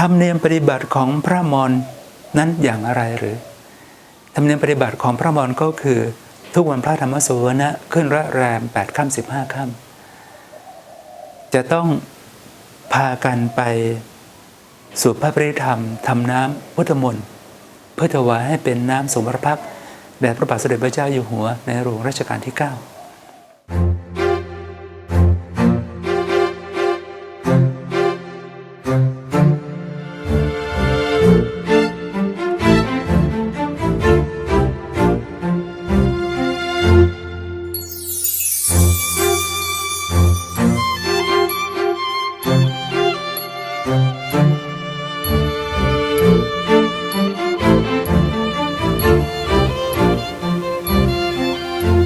ธรรมเนียมปฏิบัติของพระมอญนั้นอย่างอะไรหรือธรรมเนียมปฏิบัติของพระมอญก็คือ ทุกวันพระธรรมสวนะขึ้นระแรม8ค่ำสิบห้าค่ำจะต้องพากันไปสู่พระปริธรรมทำน้ำพุทธมนต์เพื่อถวายให้เป็นน้ำสมรพักแด่พระบาทสมเด็จพระเจ้าอยู่หัวในหลวงรัชกาลที่ 9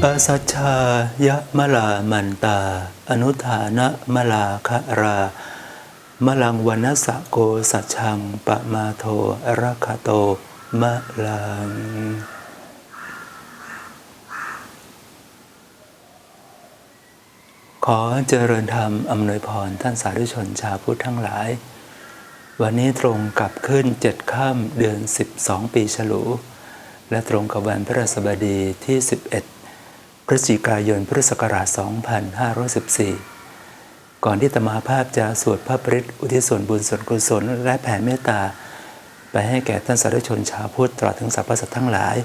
อสัชชายะมะลามันตา อนุฐานะมะลาคะรามะลังวันสะโกสัชังปะมาโทอรัคโตมะลังขอเจริญธรรมอำนวยพรท่านสาธุชนชาวพุทธทั้งหลาย วันนี้ตรงกับขึ้นเจ็ดค่ำเดือน 12 ปีฉลู และตรงกับวันพระราชบดีที่ 11 ฤศจิกายนพุทธศักราช 2514 ก่อนที่ตมาภาพจะสวดพระปริตรอุทิศส่วนบุญส่วนกุศลและแผ่เมตตา ไปให้แก่ท่านสาธุชนชาวพุทธตลอดถึงสรรพสัตว์ทั้งหลาย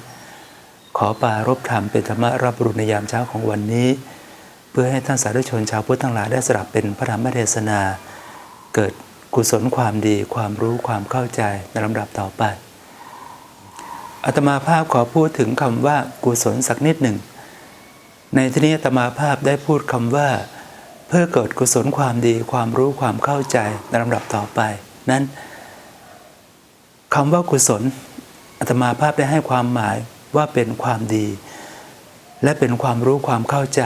ขอปรารบธรรมเป็นธรรมรับรุณในยามเช้าของวันนี้ เพื่อให้ท่านสาธุชนชาวพุทธทั้งหลายได้สดับเป็นพระธรรมเทศนา เกิดกุศลความดีความรู้ความเข้าใจในลำดับต่อไปอาตมาภาพขอพูดถึงคำว่ากุศลสักนิดหนึ่ง ในที่นี้อาตมาภาพได้พูดคำว่า เพื่อเกิดกุศลความดีความรู้ความเข้าใจในลำดับต่อไป นั้นคำว่ากุศลอาตมาภาพได้ให้ความหมายว่าเป็นความดี และเป็นความรู้ความเข้าใจ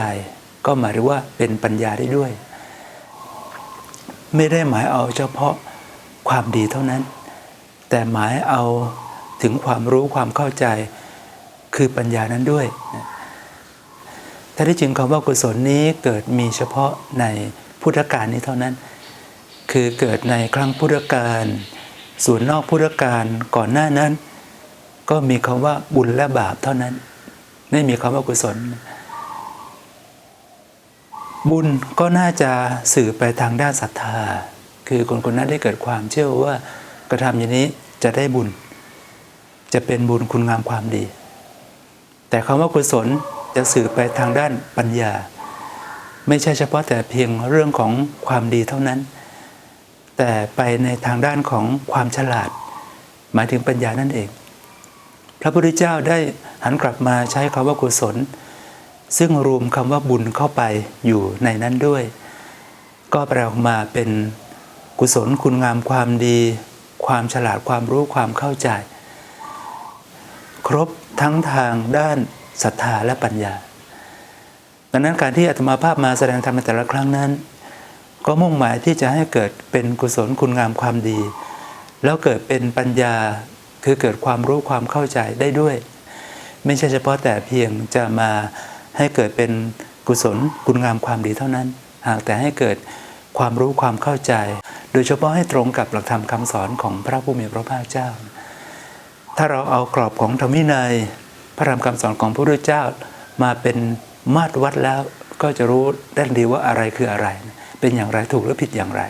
ก็หมายถึงว่าเป็นปัญญาได้ด้วย ไม่ได้หมายเอาเฉพาะความดีเท่านั้น แต่หมายเอาถึงความรู้ความเข้าใจ คือปัญญานั้นด้วย นะถ้าที่จริงคำว่ากุศลนี้เกิดมีเฉพาะในพุทธกาลนี้เท่านั้น คือเกิดในครั้งพุทธกาลส่วนนอกพุทธกาลก่อนหน้านั้น ก็มีคำว่าบุญและบาปเท่านั้นไม่มีคำว่ากุศล บุญก็น่าจะสื่อไปทางด้านศรัทธา คือคนคนนั้นได้เกิดความเชื่อว่ากระทำอย่างนี้จะได้บุญ จะเป็นบุญคุณงามความดี แต่คำว่ากุศล จะสื่อไปทางด้านปัญญา ไม่ใช่เฉพาะแต่เพียงเรื่องของความดีเท่านั้น แต่ไปในทางด้านของความฉลาด หมายถึงปัญญานั่นเอง พระพุทธเจ้าได้หันกลับมาใช้คำว่ากุศล ซึ่งรวมคำว่าบุญเข้าไปอยู่ในนั้นด้วย ก็แปลออกมาเป็นกุศลคุณงามความดี ความฉลาดความรู้ความเข้าใจ ครบทั้งทางด้าน ศรัทธาและปัญญา ดังนั้นการที่อาตมาภาพมาแสดงธรรมในแต่ละครั้งนั้น ก็มุ่งหมายที่จะให้เกิดเป็นกุศลคุณงามความดี แล้วเกิดเป็นปัญญาคือเกิดความรู้ความเข้าใจได้ด้วย ไม่ใช่เฉพาะแต่เพียงจะมาให้เกิดเป็นกุศลคุณงามความดีเท่านั้น หากแต่ให้เกิดความรู้ความเข้าใจ โดยเฉพาะให้ตรงกับหลักธรรมคำสอนของพระผู้มีพระภาคเจ้า ถ้าเราเอากรอบของธรรมวินัย ระธรรมคำสอนของพระพุทธเจ้า มาเป็นมาตรวัดแล้วก็จะรู้ได้ดีว่าอะไรคืออะไร เป็นอย่างไรถูกหรือผิดอย่างไร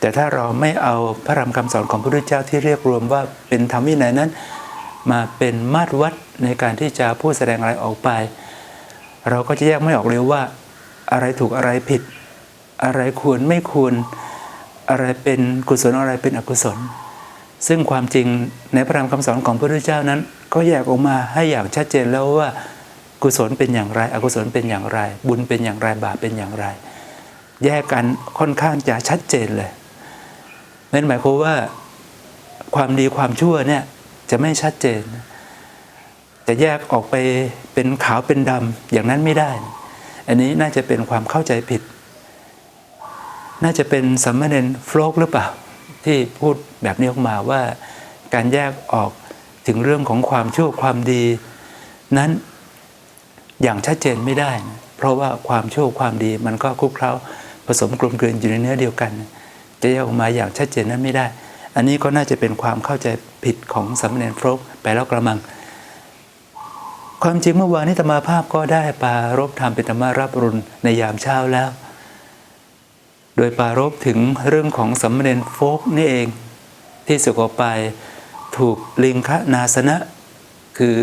แต่ถ้าเราไม่เอาพระธรรมคำสอนของพระพุทธเจ้าที่เรียกรวมว่าเป็นธรรมวินัยนั้น มาเป็นมาตรวัดในการที่จะพูดแสดงอะไรออกไป เราก็จะแยกไม่ออกเลยว่า อะไรถูกอะไรผิด อะไรควรไม่ควรอะไรเป็นกุศลอะไรเป็นอกุศล ซึ่งความจริงในพระธรรมคำสอนของพระพุทธเจ้านั้น ก็แยกออกมาให้อย่างชัดเจนแล้วว่ากุศลเป็นอย่างไร อกุศลเป็นอย่างไร บุญเป็นอย่างไรบาปเป็นอย่างไร แยกกันค่อนข้างจะชัดเจนเลยนั่นหมายความว่าความดีความชั่วเนี่ยจะไม่ชัดเจน จะแยกออกไปเป็นขาวเป็นดำอย่างนั้นไม่ได้ อันนี้น่าจะเป็นความเข้าใจผิด น่าจะเป็นสัมมาเนนฟลกหรือเปล่า ที่พูดแบบนี้ออกมาว่าการแยกออก ถึงเรื่องของความชั่วความดี นั้นอย่างชัดเจนไม่ได้นะเพราะว่าความชั่วความดีมันก็คลุกเคล้าผสมกลมกลืนอยู่ในเนื้อเดียวกัน จะแยกออกมาอย่างชัดเจนนั้นไม่ได้ อันนี้ก็น่าจะเป็นความเข้าใจผิดของสามเณรฟลกไปแล้วกระมัง ความจริงเมื่อวานนี้ธรรมาภาพก็ได้ปารบธรรมเป็นธรรมารับรุณในยามเช้าแล้ว โดยปารบถึงเรื่องของสามเณรโฟกนี่เองที่สุกออกไป ถูกลิงคนาสนะ คือ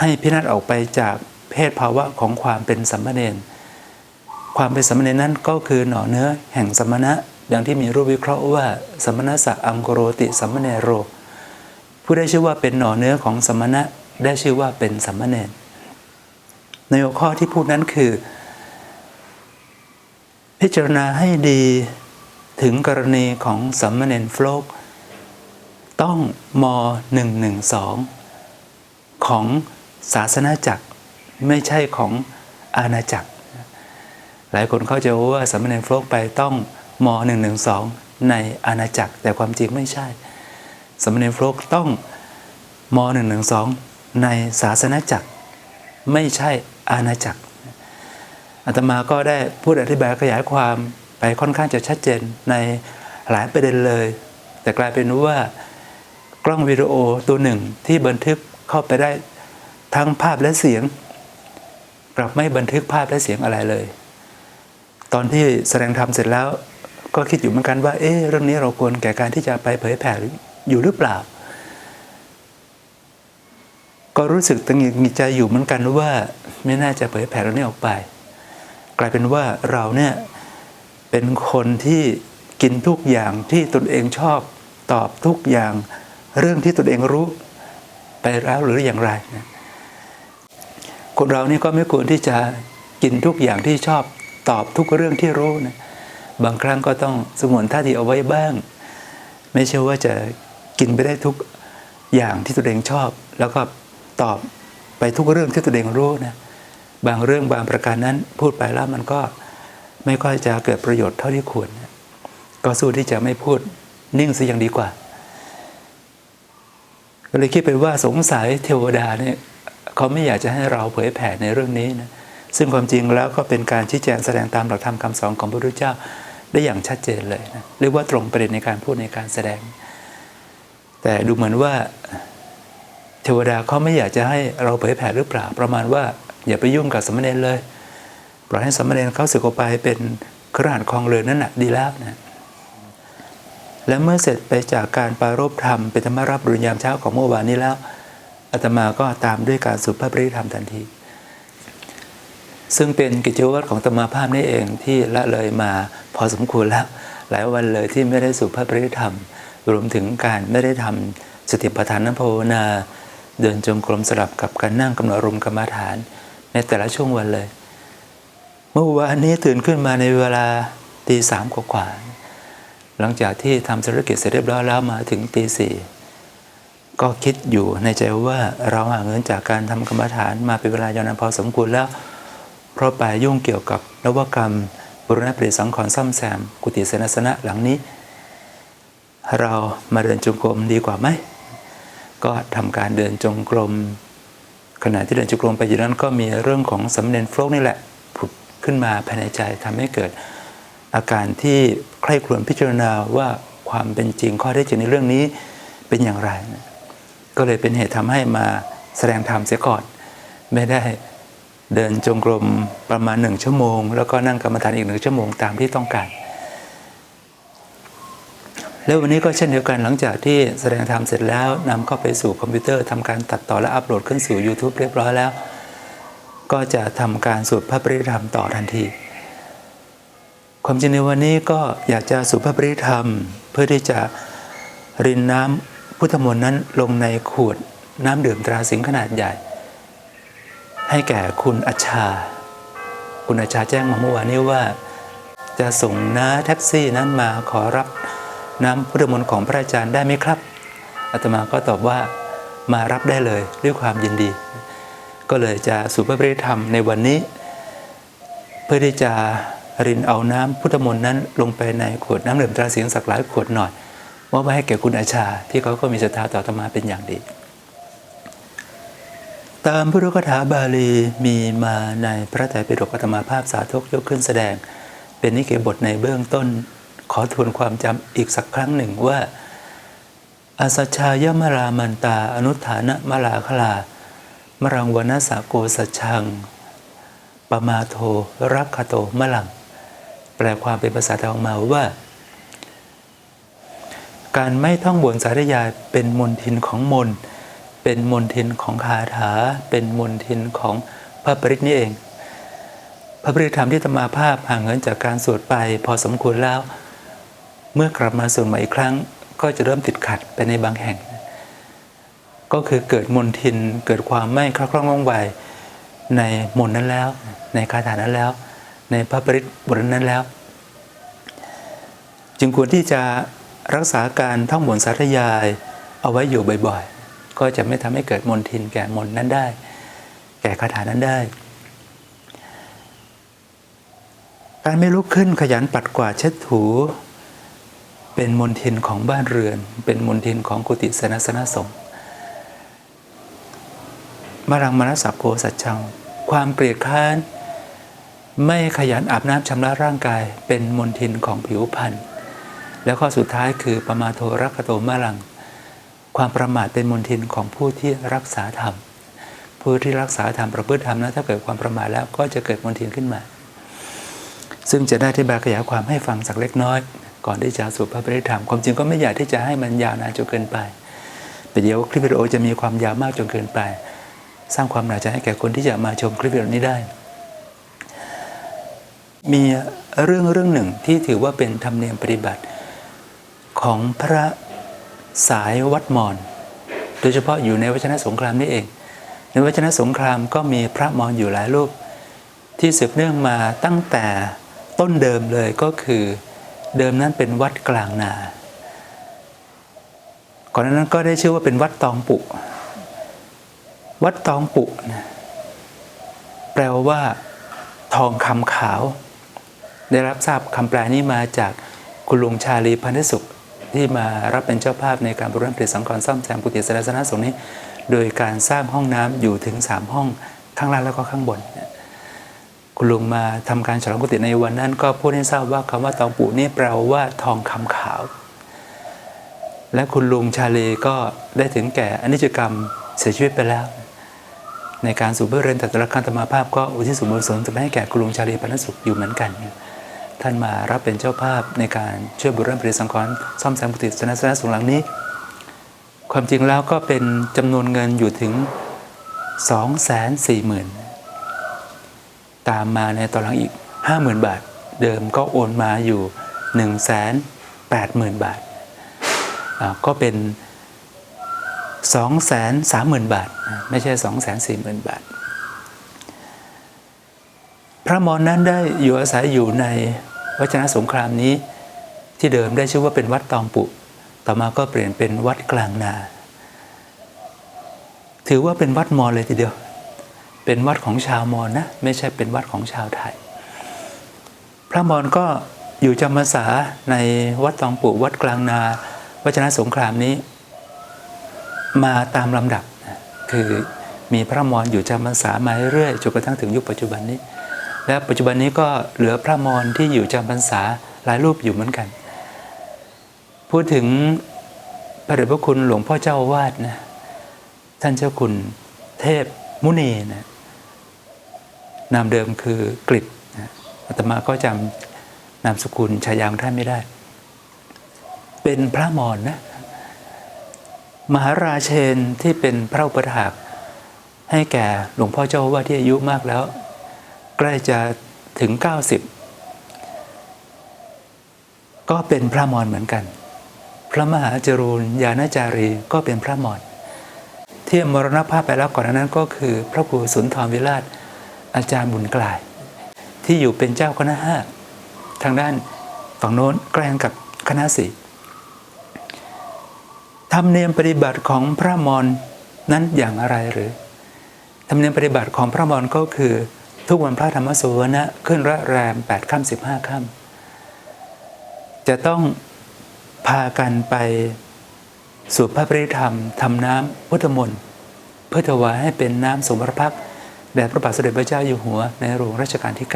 ให้พินัดออกไปจากเพศภาวะของความเป็นสัมมเนความเป็นสัมมเนนั้นก็คือหน่อเนื้อแห่งสมณะดังที่มีรูปวิเคราะห์ว่าสมณะสะอังกโรติสัมมเนโร ผู้ได้ชื่อว่าเป็นหน่อเนื้อของสมณะได้ชื่อว่าเป็นสัมมเนรในหัวข้อที่พูดนั้นคือ พิจารณาให้ดีถึงกรณีของสัมมเนรโฟลก ต้องม 112 ของศาสนาจักรไม่ใช่ของอาณาจักร หลายคนเข้าใจว่าสัมมเนรฟลกไปต้องม 112 ในอาณาจักร แต่ความจริงไม่ใช่สัมมเนรฟลกต้องม 112 ในศาสนาจักร ไม่ใช่อาณาจักรอาตมาก็ได้พูดอธิบายขยายความไปค่อนข้างจะชัดเจนในหลายประเด็นเลย แต่กลายเป็นว่า ล้องวิดีโอตัวหนึ่งที่บันทึกเข้าไปได้ทั้งภาพและเสียง กลับไม่บันทึกภาพและเสียงอะไรเลย ตอนที่แสดงธรรมเสร็จแล้ว ก็คิดอยู่เหมือนกันว่า เอ๊ะเรื่องนี้เราควรแก่การที่จะไปเผยแผ่อยู่หรือเปล่า ก็รู้สึกตังหงิดใจอยู่เหมือนกันว่า ไม่น่าจะเผยแผ่เรื่องนี้ออกไป กลายเป็นว่าเราเนี่ยเป็นคนที่กินทุกอย่างที่ตนเองชอบตอบทุกอย่าง เรื่องที่ตนเองรู้ไปแล้วหรืออย่างไรนะคนเรานี่ก็ไม่ควรที่จะกินทุกอย่างที่ชอบตอบทุกเรื่องที่รู้นะบางครั้งก็ต้องสงวนท่าทีเอาไว้บ้าง ไม่ใช่ว่าจะกินไปได้ทุกอย่างที่ตนเองชอบ แล้วก็ตอบไปทุกเรื่องที่ตนเองรู้นะบางเรื่องบางประการนั้นพูดไปแล้วมันก็ไม่ค่อยจะเกิดประโยชน์เท่าที่ควรนะก็สู้ที่จะไม่พูดนิ่งซะย่างดีกว่า ก็เลยคิดไปว่าสงสัยเทวดาเนี่ยเขาไม่อยากจะให้เราเผยแผ่ในเรื่องนี้นะซึ่งความจริงแล้วก็เป็นการชี้แจงแสดงตามหลักธรรมคำสอนของพระพุทธเจ้าได้อย่างชัดเจนเลยนะเรียกว่าตรงประเด็นในการพูดในการแสดง แต่ดูเหมือนว่าเทวดาเขาไม่อยากจะให้เราเผยแผ่หรือเปล่า ประมาณว่าอย่าไปยุ่งกับสมณเณรเลยปล่อยให้สมณเณรเขาสึกออกไปเป็นครหัสคลองเรือนนั่นแหะดีแล้วนะ และเมื่อเสร็จไปจากการปรารบธรรม เป็นธรรมรับรุญยามเช้าของเมื่อวานนี้แล้วอาตมาก็ตามด้วยการสุภาพปริธรรมทันที ซึ่งเป็นกิจวัตรของธรรมาภาพนี่เองที่ละเลยมาพอสมควรแล้ว หลายวันเลยที่ไม่ได้สุภาพปริธรรม รวมถึงการไม่ได้ทำสติปัฏฐานภาวนา เดินจงกรมสลับกับการนั่งกำหนดอารมกรรมฐาน ในแต่ละช่วงวันเลย เมื่อวานนี้ตื่นขึ้นมาในเวลาตีสามกว่า หลังจากที่ทำธุรกิจเสร็จเรียบร้อยแล้วมาถึงตีสี่ก็คิดอยู่ในใจว่าเราหาเงินจากการทำกรรมฐานมาเป็นเวลายาวนานพอสมควรแล้ว เพราะไปยุ่งเกี่ยวกับนวกรรมบุรณะปริสังขรณ์ซ่อมแซม กุฏิเสนาสนะหลังนี้ เรามาเดินจงกรมดีกว่าไหม ก็ทำการเดินจงกรมขณะที่เดินจงกรมไปอยู่นั้นก็มีเรื่องของสำเนียงโฟลกนี่แหละผุดขึ้นมาภายในใจทำให้เกิด อาการที่ใคร่ครวญพิจารณาว่าความเป็นจริงข้อเท็จริงในเรื่องนี้เป็นอย่างไร ก็เลยเป็นเหตุทำให้มาแสดงธรรมเสียก่อน ไม่ได้เดินจงกรมประมาณหนึ่งชั่วโมง แล้วก็นั่งกรรมฐานอีกหนึ่งชั่วโมงตามที่ต้องการ แล้ววันนี้ก็เช่นเดียวกันหลังจากที่แสดงธรรมเสร็จแล้วนำเข้าไปสู่คอมพิวเตอร์ทำการตัดต่อและอัปโหลดขึ้นสู่ YouTube เรียบร้อยแล้ว ก็จะทำการสวดพระปริธรรมต่อทันที ความจริงในวันนี้ก็อยากจะสุภาพปริธรรม เพื่อที่จะรินน้ำพุทธมนต์นั้นลงในขวดน้ำดื่มตราสิงขนาดใหญ่ ให้แก่คุณอัชา คุณอัชาแจ้งมาเมื่อวานนี้ว่า จะส่งน้าแท็กซี่นั้นมาขอรับน้ำพุทธมนต์ของพระอาจารย์ได้ไหมครับอาตมาก็ตอบว่ามารับได้เลยด้วยความยินดี ก็เลยจะสุภาพปริธรรมในวันนี้ เพื่อที่จะ รินเอาน้ำพุทธมนต์นั้นลงไปในขวดน้ำดื่มตราเสียงสักหลายขวดหน่อยมอบไปให้แก่คุณอาชา ที่เขาก็มีศรัทธาต่อธรรมาเป็นอย่างดี ตามพุทธคถาบาลีมีมาในพระไตรปิฎกอัตมาภาพสาธกยกขึ้นแสดง เป็นนิเกบทในเบื้องต้น ขอทวนความจำอีกสักครั้งหนึ่งว่าอาสัชายมรามันตา อนุฐานะมลาคลามรังวนาสาโกสัชังปมาโทรักขโตมะลัง แปลความเป็นภาษาไทยออกมาว่า การไม่ท่องบนสาธยายเป็นมนทินของมน เป็นมนทินของคาถา เป็นมนทินของพระปริตนี่เอง พระปริธรรมที่ตมาภาพห่างเหินจากการสวดไปพอสมควรแล้ว เมื่อกลับมาสวดใหม่อีกครั้ง ก็จะเริ่มติดขัดไปในบางแห่ง ก็คือเกิดมนทินเกิดความไม่คล่องคล่องว่องไวในมนนั้นแล้ว ในคาถานั้นแล้ว ในพระปริตบทนั้นแล้ว จึงควรที่จะรักษาการท่องบนต์สาธยายเอาไว้อยู่บ่อยๆ ก็จะไม่ทำให้เกิดมนทินแก่มนนั้นได้ แก่คาถานั้นได้ การไม่ลุกขึ้นขยันปัดกวาดเช็ดถู เป็นมนทินของบ้านเรือน เป็นมนทินของกุฏิสนสนสงฆ์มารังมรสับโกสัจชังความเกลียดค้าน ไม่ขยันอาบน้ำชำระร่างกายเป็นมนทินของผิวพรรณแล้วข้อสุดท้ายคือประมาโทรักโตมะลัง ความประมาทเป็นมนทินของผู้ที่รักษาธรรม ผู้ที่รักษาธรรมประพฤติธรรมนะถ้าเกิดความประมาทแล้วก็จะเกิดมนทินขึ้นมา ซึ่งจะได้อธิบายขยายความให้ฟังสักเล็กน้อย ก่อนที่จะสู่พระปริธรรม ความจริงก็ไม่อยากที่จะให้มันยาวนานจนเกินไปแต่เดี๋ยวคลิปวิดีโอจะมีความยาวมากจนเกินไป สร้างความหนาใจให้แก่คนที่จะมาชมคลิปวิดีโอนี้ได้ มีเรื่องเรื่องหนึ่งที่ถือว่าเป็นธรรมเนียมปฏิบัติของพระสายวัดมอญโดยเฉพาะอยู่ในวัชนะสงครามนี่เอง ในวัชนะสงครามก็มีพระมอญอยู่หลายรูป ที่สืบเนื่องมาตั้งแต่ต้นเดิมเลยก็คือเดิมนั้นเป็นวัดกลางนาก่อนหน้านั้นก็ได้ชื่อว่าเป็นวัดตองปุ วัดตองปุนะแปลว่า ทองคำขาว ได้รับทราบคำแปลนี้มาจากคุณลุงชาลีพันธสุข ที่มารับเป็นเจ้าภาพในการบริหารผลิตสังกรณ์ซ่อมแซมกุฏิสนสนสงฆ์นี้ โดยการสร้างห้องน้ำอยู่ถึง 3 ห้องข้างล่างแล้วก็ข้างบน คุณลุงมาทำการฉลองกุฏิในวันนั้น ก็พูดให้ทราบว่าคำว่าตองปุนี่แปลว่าทองคำขาว และคุณลุงชาลีก็ได้ถึงแก่อนิจกรรมเสียชีวิตไปแล้ว ในการสู่เพื่อเรียนตัตรคันธรรมาภาพก็อุทิศส่วนบุญส่วนจะให้แก่คุณลุงชาลีพันธสุขอยู่เหมือนกัน ท่านมารับเป็นเจ้าภาพในการช่วยบุรณะปฏิสังขรณ์ซ่อมแซมกุฏิสนสนสงหลังนี้ ความจริงแล้วก็เป็นจำนวนเงินอยู่ถึง 2 4 0 0 0 0 ตามมาในตอนหลังอีก 50,000 บาท เดิมก็โอนมาอยู่ 1 8 0 0 0 0 บาทอ่าก็เป็น 2 3 0 0 0 0 บาท ไม่ใช่ 2 4 0 0 0 0 บาท พระมรนั้นได้อยู่อาศัยอยู่ในวัชนะสงครามนี้ ที่เดิมได้ชื่อว่าเป็นวัดตองปุ ต่อมาก็เปลี่ยนเป็นวัดกลางนา ถือว่าเป็นวัดมอญเลยทีเดียว เป็นวัดของชาวมอญนะ ไม่ใช่เป็นวัดของชาวไทย พระมอญก็อยู่จำพรรษาในวัดตองปุวัดกลางนา วัชนะสงครามนี้ มาตามลำดับ คือมีพระมอญอยู่จำพรรษามาเรื่อยๆจนกระทั่งถึงยุคปัจจุบันนี้ และปัจจุบันนี้ก็เหลือพระมอญที่อยู่จำพรรษาหลายรูปอยู่เหมือนกัน พูดถึงพระเดชพระคุณหลวงพ่อเจ้าวาดนะท่านเจ้าคุณเทพมุนีนะนามเดิมคือกฤษนะอาตมาก็จำนามสกุลชายาของท่านไม่ได้ เป็นพระมอญนะมหาราเชนที่เป็นพระอุปถากให้แก่หลวงพ่อเจ้าว่าที่อายุมากแล้ว ใกล้จะถึง 90 ก็เป็นพระมอญเหมือนกัน พระมหาจรูนยานาจารีก็เป็นพระมอญที่มรณภาพไปแล้วก่อนนั้นก็คือ พระครูสุนทรวิราชอาจารย์บุญกลาย ที่อยู่เป็นเจ้าคณะห้าทางด้านฝั่งโน้นใกล้กับคณะสีธรรมเนียมปฏิบัติของพระมอญนั้นอย่างอะไรหรือธรรมเนียมปฏิบัติของพระมอญก็คือ ทุกวันพระธรรมสวนะขึ้นระแรม8ปดค่ำสิบห้าค่ำจะต้องพากันไปสู่พระปริธรรมทำน้ำพุทธมนต์เพื่อถวายให้เป็นน้ำสมรพักแด่พระบาทสมเด็จพระเจ้าอยู่หัวในหลวงรัชกาลที่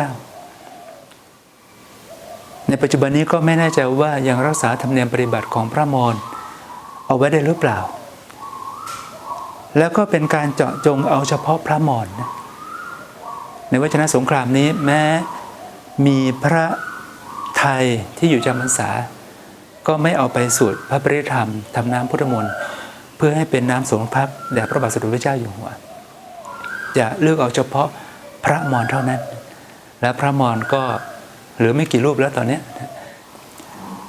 9 ในปัจจุบันนี้ก็ไม่แน่ใจว่ายังรักษาธรรมเนียมปฏิบัติของพระมอญเอาไว้ได้หรือเปล่า แล้วก็เป็นการเจาะจงเอาเฉพาะพระมอญนะ ในวัชนะสงครามนี้แม้มีพระไทยที่อยู่จำพรรษา ก็ไม่เอาไปสวดพระปริธรรมทำน้ำพุทธมนต์เพื่อให้เป็นน้ำสงฆ์พักแด่พระบาทสมเด็จพระเจ้าอยู่หัวจะเลือกเอาเฉพาะพระมอญเท่านั้น และพระมอญก็เหลือไม่กี่รูปแล้วตอนนี้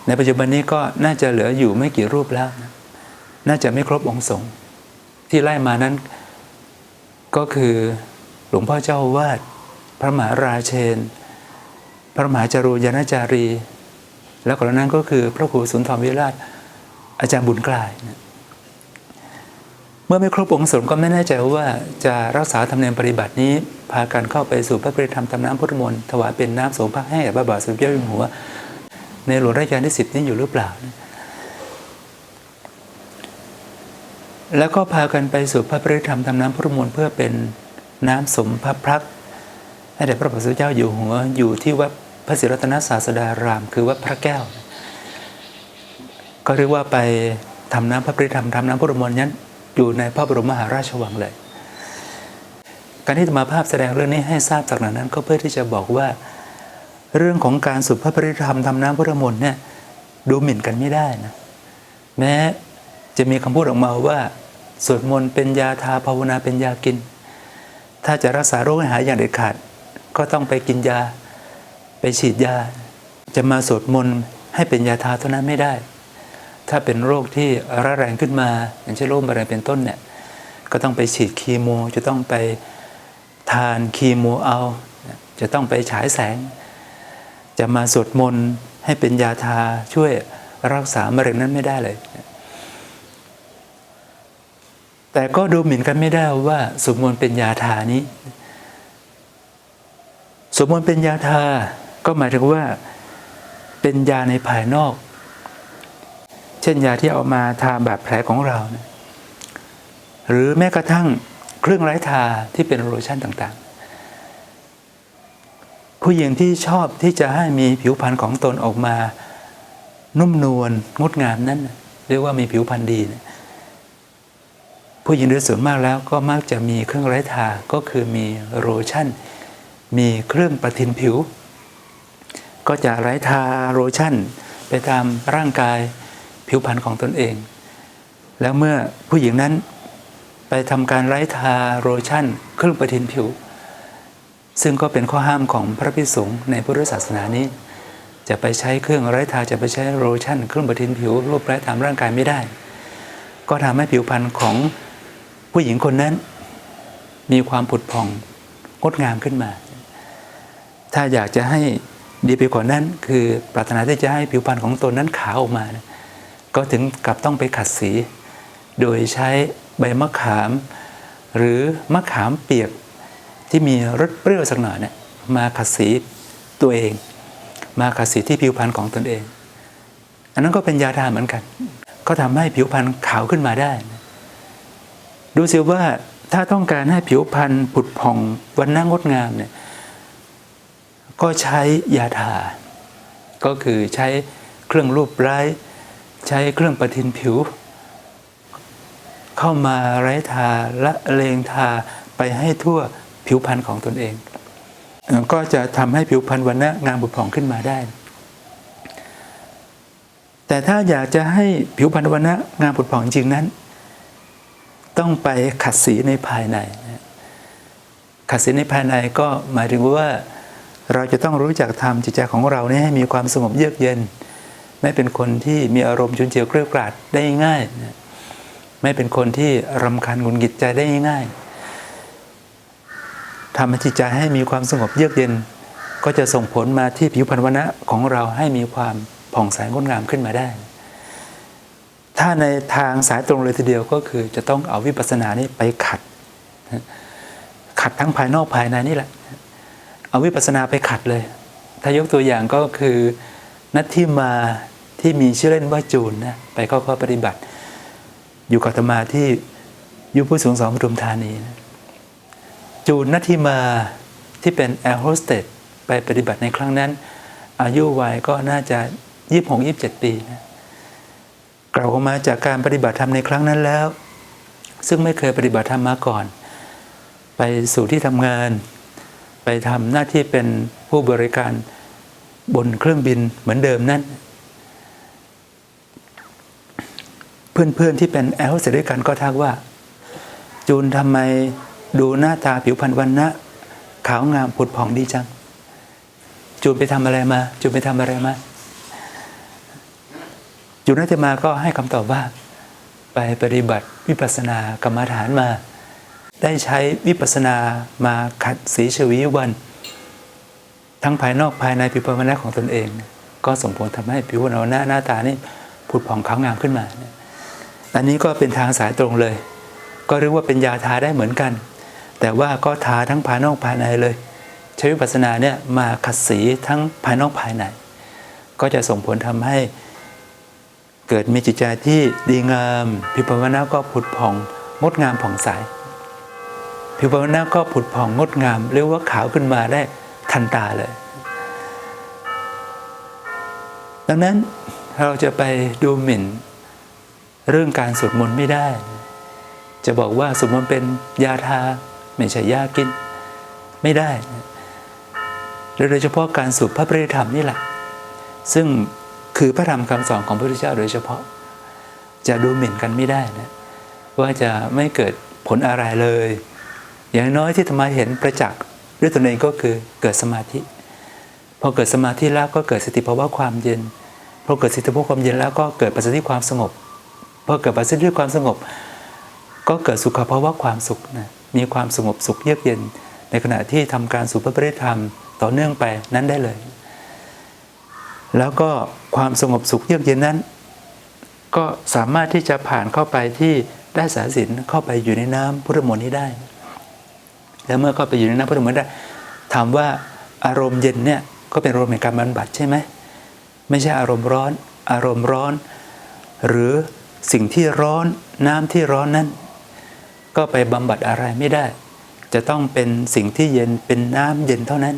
ในปัจจุบันนี้ก็น่าจะเหลืออยู่ไม่กี่รูปแล้ว น่าจะไม่ครบองค์สงฆ์ที่ไล่มานั้น ก็คือหลวงพ่อเจ้าวาด พระมหาราเชน พระมหาจรุยานาจารี แล้วก่อนนั้นก็คือพระครูสุนทรวิราช อาจารย์บุญกลายนะเมื่อไม่ครบองค์สงฆ์ก็ไม่แน่ใจว่าจะรักษาธรรมเนียมปฏิบัตินี้ พากันเข้าไปสู่พระปริธรรมทำน้ำพุทธมนต์ถวายเป็นน้ำสงฆ์พระให้แด่พระบาทสมเด็จพระเจ้าอยู่หัว ในหลวงรัชกาลที่สิบนี้อยู่หรือเปล่า แล้วก็พากันไปสู่พระปริธรรมทำน้ำพุทธมนต์เพื่อเป็นน้ำสมพระพรัก ษ์ให้แด่พระบาทสมเด็จเจ้าอยู่หัวอยู่ที่วัดพระศรีรัตนศาสดาราม คือวัดพระแก้ว ก็เรียกว่าไปทำน้ำพระปริธรรมทำน้ำพุทธมนั้นอยู่ในพระบรมมหาราชวังเลย การที่จะมาภาพแสดงเรื่องนี้ให้ทราบจากนั้น ก็เพื่อที่จะบอกว่า เรื่องของการสุดพระปริธรรมทำน้ำพุทธมนต์เนี่ยดูหมิ่นกันไม่ได้นะแม้จะมีคำพูดออกมาว่าสวดมนต์เป็นยาทาภาวนาเป็นยากิน ถ้าจะรักษาโรคให้หายอย่างเด็ดขาด ก็ต้องไปกินยา ไปฉีดยา จะมาสวดมนต์ให้เป็นยาทาเท่านั้นไม่ได้ ถ้าเป็นโรคที่ร้ายแรงขึ้นมา อย่างเช่นโรคมะเร็งเป็นต้นเนี่ยก็ต้องไปฉีดเคีโมจะต้องไปทานเคีโมเอา จะต้องไปฉายแสง จะมาสวดมนต์ให้เป็นยาทาช่วยรักษามะเร็งนั้นไม่ได้เลย แต่ก็ดูหมิ่นกันไม่ได้ว่าสวดมนต์เป็นยาทานี้ สวดมต์เป็นยาทา ก็หมายถึงว่าเป็นยาในภายนอก เช่นยาที่เอามาทาแบบแผลของเรานะหรือแม้กระทั่งเครื่องไร้ทาที่เป็นโลชั่นต่างๆ ผู้หญิงที่ชอบที่จะให้มีผิวพรรณของตนออกมา นุ่มนวลงดงามนั้นเรียกว่ามีผิวพรรณดีนะผู้หญิงโดยส่วนมากแล้วก็มักจะมีเครื่องไร้ทาก็คือมีโลชั่น มีเครื่องประทินผิว ก็จะไร้ทาโลชั่น ไปตามร่างกายผิวพรรณของตนเอง แล้วเมื่อผู้หญิงนั้นไปทำการไร้ทาโลชั่น เครื่องประทินผิว ซึ่งก็เป็นข้อห้ามของพระภิษุสงฆ์ในพุทธศาสนานี้ จะไปใช้เครื่องไร้ทาจะไปใช้โลชั่น เครื่องประทินผิวรูปไร้ตามร่างกายไม่ได้ ก็ทำให้ผิวพรรณของผู้หญิงคนนั้น มีความผุดผ่องงดงามขึ้นมา ถ้าอยากจะให้ดีไปกว่านั้นคือปรารถนาที่จะให้ผิวพรรณของตนนั้นขาวออกมานะก็ถึงกับต้องไปขัดสี โดยใช้ใบมะขาม หรือมะขามเปียกที่มีรสเปรี้ยวสักหน่อยเนี่ยมาขัดสีตัวเอง มาขัดสีที่ผิวพรรณของตนเอง อันนั้นก็เป็นยาทาเหมือนกัน ก็ทำให้ผิวพรรณขาวขึ้นมาได้ดูสิว่าถ้าต้องการให้ผิวพรรณผุดผ่องวันหน้างดงามเนี่ย ก็ใช้ยาทา ก็คือใช้เครื่องรูปไร้ ใช้เครื่องประทินผิว เข้ามาไร้ทาละเลงทาไปให้ทั่วผิวพรรณของตนเอง ก็จะทำให้ผิวพรรณวันนะงามผุดผ่องขึ้นมาได้ แต่ถ้าอยากจะให้ผิวพรรณวันนะงามผุดผ่องจริงนั้น ต้องไปขัดสีในภายใน ขัดสีในภายในก็หมายถึงว่า เราจะต้องรู้จักทำจิตใจของเราเนี่ยให้มีความสงบเยือกเย็น ไม่เป็นคนที่มีอารมณ์ชุนเฉียวเกลียวกราดได้ง่าย ไม่เป็นคนที่รำคาญหงุดหงิดใจได้ง่ายทำให้จิตใจให้มีความสงบเยือกเย็น ก็จะส่งผลมาที่ผิวพรรณวนะของเราให้มีความผ่องใสงดงามขึ้นมาได้ ถ้าในทางสายตรงเลยทีเดียวก็คือจะต้องเอาวิปัสสนานี้ไปขัด ขัดทั้งภายนอกภายในนี่แหละ เอาวิปัสนาไปขัดเลย ถ้ายกตัวอย่างก็คือนัทที่มาที่มีชื่อเล่นว่าจูนนะไปเข้าข้อปฏิบัติ อยู่กับธรรมาที่ยุคผู้สูงสองปทุมธานีนะจูนนัทที่มาที่เป็นแอร์โฮสเตสไปปฏิบัติในครั้งนั้น อายุวัยก็น่าจะ26-27ปีนะกล่าวออกมาจากการปฏิบัติธรรมในครั้งนั้นแล้ว ซึ่งไม่เคยปฏิบัติธรรมมาก่อน ไปสู่ที่ทำงาน ไปทำหน้าที่เป็นผู้บริการบนเครื่องบินเหมือนเดิมนั่น เพื่อนๆที่เป็นแอลเสด้วยกันก็ทักว่า จูนทำไมดูหน้าตาผิวพรรณวันนะขาวงามผุดผ่องดีจัง จูนไปทำอะไรมา จูนไปทำอะไรมาจูนนัตมาก็ให้คำตอบว่า ไปปฏิบัติวิปัสสนากรรมฐานมา ได้ใช้วิปัสสนามาขัดสีชวีวัน ทั้งภายนอกภายในผิวพรรณวันนะของตนเอง ก็ส่งผลทำให้ผิวพรรณวันนะหน้าตานี่ผุดผ่องขาวงามขึ้นมา อันนี้ก็เป็นทางสายตรงเลย ก็เรียกว่าเป็นยาทาได้เหมือนกัน แต่ว่าก็ทาทั้งภายนอกภายในเลย ใช้วิปัสสนาเนี่ยมาขัดสีทั้งภายนอกภายใน ก็จะส่งผลทำให้เกิดมีจิตใจที่ดีงามผิวพรรณวันนะก็ผุดผ่องงดงามผ่องใส ผิวพรรณวันนะก็ผุดผ่องงดงาม เรียกว่าขาวขึ้นมาได้ทันตาเลย ดังนั้นเราจะไปดูหมิ่น เรื่องการสวดมนต์ไม่ได้ จะบอกว่าสวดมนต์เป็นยาทาไม่ใช่ยากินไม่ได้โดยเฉพาะการสวดพระปริธรรมนี่แหละ ซึ่งคือพระธรรมคำสอนของพระพุทธเจ้าโดยเฉพาะ จะดูหมิ่นกันไม่ได้นะว่าจะไม่เกิดผลอะไรเลย อย่างน้อยที่ธรรมาเห็นประจักษ์ด้วยตนเองก็คือเกิดสมาธิ พอเกิดสมาธิแล้วก็เกิดสติภาวะความเย็น พอเกิดสติภาวะความเย็นแล้วก็เกิดปัสสติความสงบ พอเกิดปัสสติความสงบ ก็เกิดสุขภาวะความสุขนะมีความสงบสุขเยือกเย็น ในขณะที่ทำการสุภาพริธรรมต่อเนื่องไปนั้นได้เลย แล้วก็ความสงบสุขเยือกเย็นนั้น ก็สามารถที่จะผ่านเข้าไปที่ได้สาสินเข้าไปอยู่ในน้ำพุทธมนต์นี้ได้ แล้วเมื่อเขาไปอยู่ในน้ำพุทธมนต์ได้ถามว่าอารมณ์เย็นเนี่ยก็เป็นอารมณ์แห่งการบรรบัดใช่ไหมไม่ใช่อารมณ์ร้อน อารมณ์ร้อน หรือสิ่งที่ร้อนน้ำที่ร้อนนั้น ก็ไปบำบัดอะไรไม่ได้ จะต้องเป็นสิ่งที่เย็นเป็นน้ำเย็นเท่านั้น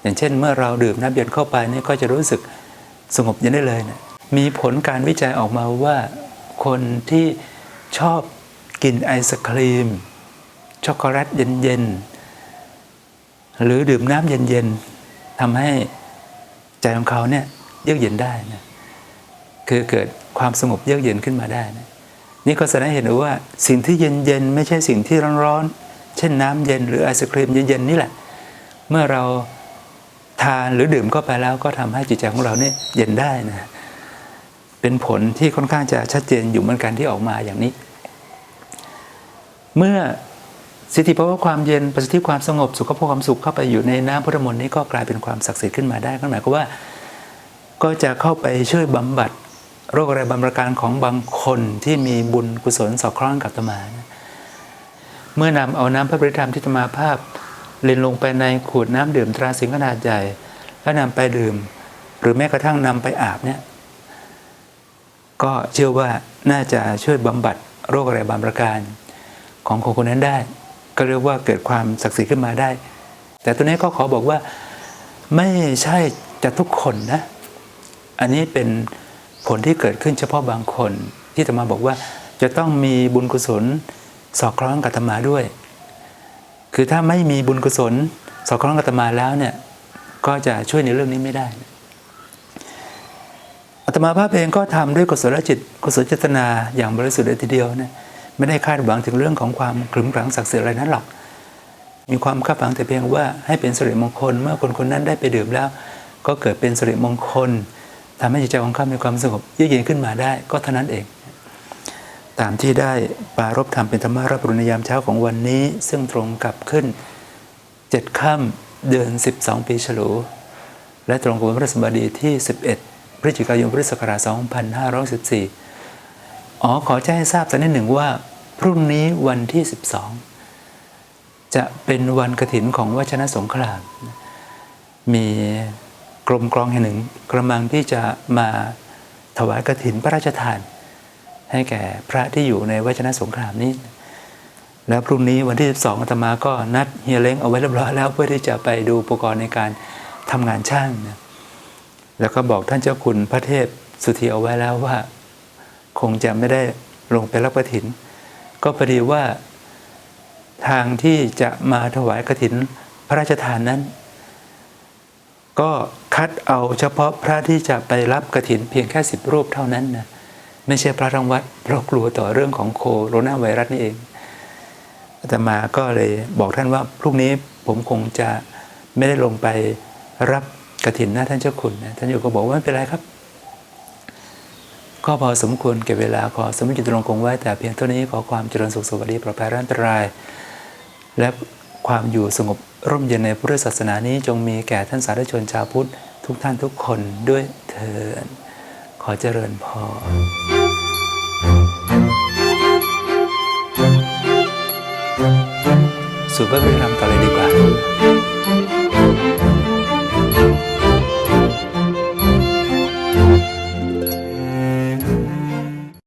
อย่างเช่น เมื่อเราดื่มน้ำเย็นเข้าไปนี่ก็จะรู้สึกสงบเย็นได้เลยนะมีผลการวิจัยออกมาว่า คนที่ชอบกินไอศครีม ช็อกโกแลตเย็นๆ หรือดื่มน้ำเย็นๆทำให้ใจของเขาเนี่ยเยือกเย็นได้นะคือเกิดความสงบเยือกเย็นขึ้นมาได้นะนี่ก็แสดงให้เห็นว่าสิ่งที่เย็นๆ ไม่ใช่สิ่งที่ร้อนๆ เช่นน้ำเย็นหรือไอศครีมเย็นๆ นี่แหละ เมื่อเราทานหรือดื่มเข้าไปแล้วก็ทำให้จิตใจของเราเนี่ยเย็นได้นะเป็นผลที่ค่อนข้างจะชัดเจนอยู่เหมือนกันที่ออกมาอย่างนี้ เมื่อ สิทธิภาวะความเย็นประสิทธิความสงบสุขภาพความสุขเข้าไปอยู่ในน้ำพุทธมนต์นี้ก็กลายเป็นความศักดิ์สิทธิ์ขึ้นมาได้ก็หมายความว่า ก็จะเข้าไปช่วยบำบัด โรคอะไรบางประการของบางคนที่มีบุญกุศลสอดคล้องกับตมานะเมื่อนำเอาน้ำพระบริธรรมที่ตมาภาพเล่นลงไปในขวดน้ำดื่มตราสิงขนาดใหญ่ แล้วนำไปดื่ม หรือแม้กระทั่งนำไปอาบเนี่ยก็เชื่อว่าน่าจะช่วยบำบัดโรคอะไรบางประการของคนคนนั้นได้ ก็เรียกว่าเกิดความศักดิ์สิทธิ์ขึ้นมาได้ แต่ตัวนี้ก็ขอบอกว่าไม่ใช่จะทุกคนนะ อันนี้เป็นผลที่เกิดขึ้นเฉพาะบางคน ที่ธรรมาบอกว่าจะต้องมีบุญกุศลสอดคล้องกับธรรมาด้วย คือถ้าไม่มีบุญกุศลสอดคล้องกับธรรมาแล้วเนี่ยก็จะช่วยในเรื่องนี้ไม่ได้อาตมาภาพเองก็ทำด้วยกุศลจิตกุศลเจตนาอย่างบริสุทธิ์เลยทีเดียวนะ ไม่ได้คาดหวังถึงเรื่องของความขรึมขรังศักดิ์สิทธิ์อะไรนั้นหรอก มีความคาดหวังแต่เพียงว่าให้เป็นสิริมงคล เมื่อคนคนนั้นได้ไปดื่มแล้ว ก็เกิดเป็นสิริมงคลทำให้จิตใจของเขามีความสงบเยือกเย็นขึ้นมาได้ก็เท่านั้นเอง ตามที่ได้ปรารบธรรมเป็นธรรมารับรุณยามเช้าของวันนี้ ซึ่งตรงกับขึ้นเจ็ดค่ำเดือน 12 ปีฉลู และตรงกับวันพฤหัสบดีที่ 11พฤศจิกายนพุทธศักราช2514 อ๋อขอแจ้งให้ทราบสักนิดหนึ่งว่า พรุ่งนี้วันที่ 12 จะเป็นวันกระถินของวัชนะสงคราม มีกรมกรองแห่งหนึ่งกระมังที่จะมาถวายกระถินพระราชทาน ให้แก่พระที่อยู่ในวัชนะสงครามนี้ แล้วพรุ่งนี้วันที่ 12อาตมาก็นัดเฮียเล้งเอาไว้เรียบร้อยแล้วเพื่อที่จะไปดูอุปกรณ์ในการทำงานช่างนะแล้วก็บอกท่านเจ้าคุณพระเทพสุธีเอาไว้แล้วว่า คงจะไม่ได้ลงไปรับกระถิน ก็พอดีว่าทางที่จะมาถวายกระถินพระราชทานนั้น ก็คัดเอาเฉพาะพระที่จะไปรับกระถินเพียงแค่สิบรูปเท่านั้นนะไม่ใช่พระรังวัดเพราะกลัวต่อเรื่องของโคโรนาไวรัสนี่เองอาตมาก็เลยบอกท่านว่าพรุ่งนี้ผมคงจะไม่ได้ลงไปรับกระถินหน้าท่านเจ้าคุณนะท่านอยู่ก็บอกว่าไม่เป็นไรครับ ก็พอสมควรแก่เวลาขอสมมติจุตรงคงไว้แต่เพียงเท่านี้ขอความเจริญสุขสวัสดีปลอดภัยร่านตราย และความอยู่สงบร่มเย็นในพุทธศาสนานี้จงมีแก่ท่านสาธุชนชาวพุทธทุกท่านทุกคนด้วยเถิดขอเจริญพรสุภาพบุรุษ